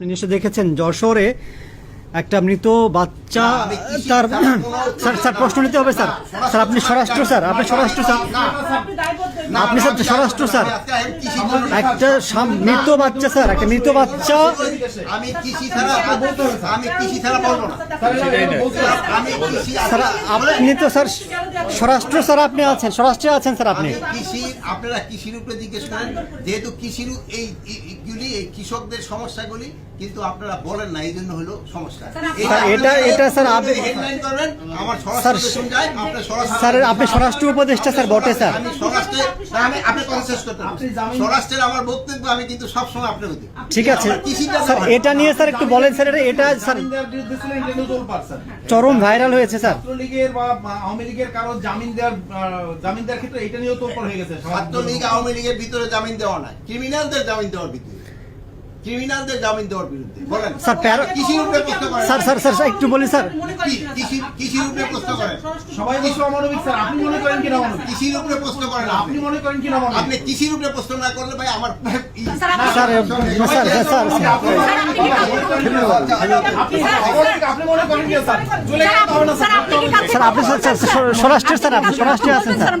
নিশ্চয় দেখেছেন যশোরে একটা মৃত কোনো- স্যার স্যার প্রশ্ন নিতে হবে স্যার। স্যার আপনি স্বরাষ্ট্র স্যার আপনি স্বরাষ্ট্র স্যার। না, আপনি স্যার স্বরাষ্ট্র স্যার। একটা মৃত বাচ্চা স্যার একটা মৃত বাচ্চা। আমি কৃষি ছাড়া আমি কৃষি ছাড়া বলব না স্যার আপনি তো স্যার স্বরাষ্ট্র স্যার আপনি আছেন। স্বরাষ্ট্রে আছেন স্যার আপনি। কৃষি আপনারা কৃষির উপরে জিজ্ঞেস করেন যেহেতু কৃষির এই এইগুলি এই কৃষকদের সমস্যাগুলি কিন্তু আপনারা বলেন না এই জন্য হলো সমস্যা। এটা- এটা স্যার স্যার, আপনি স্বরাষ্ট্র উপদেষ্টা স্যার বটে স্যার। আমি স্বরাষ্ট্রে না, আমি আপনি কথা শেষ করতে স্বরাষ্ট্রের আমার বক্তব্য আমি কিন্তু সবসময় আপনার ঠিক আছে। স্যার এটা নিয়ে স্যার একটু বলেন স্যার এটা- এটা স্যার। চরম ভাইরাল হয়েছে স্যার। ছাত্রলীগের বা বা আওয়ামী লীগের কারও জামিন দেওয়ার জামিন দেওয়ার ক্ষেত্রে এটা নিয়েও তোলপাড় হয়ে গেছে ছাত্রলীগ আওয়ামী লীগের ভিতরে জামিন দেওয়া নাই। ক্রিমিনালদের জামিন দেওয়ার ভিতরে। ক্রিমিনালদের জামিন দেওয়ার বিরুদ্ধে বলেন স্যার, প্যারা- কৃষির উপরে প্রশ্ন করেন স্যার স্যার একটু বলি স্যার কি- কৃষির উপরে প্রশ্ন করেন সবাই বলছে অমানবিক স্যার আপনি মনে করেন কিনা অমানবিক কৃষির উপরে প্রশ্ন করেন আপনি মনে করেন কিনা অমানবিক আপনি কৃষির উপরে প্রশ্ন না করলে ভাই আমার স্যার স্যার স্যার স্যার আপনি অমানবিক, আপনি মনে করেন কিনা স্যার চলে গেলে হবে না স্যার স্যার আপনি স্যার স্যার স্বরাষ্ট্রের স্যার আপনি স্বরাষ্ট্রে আছেন স্যার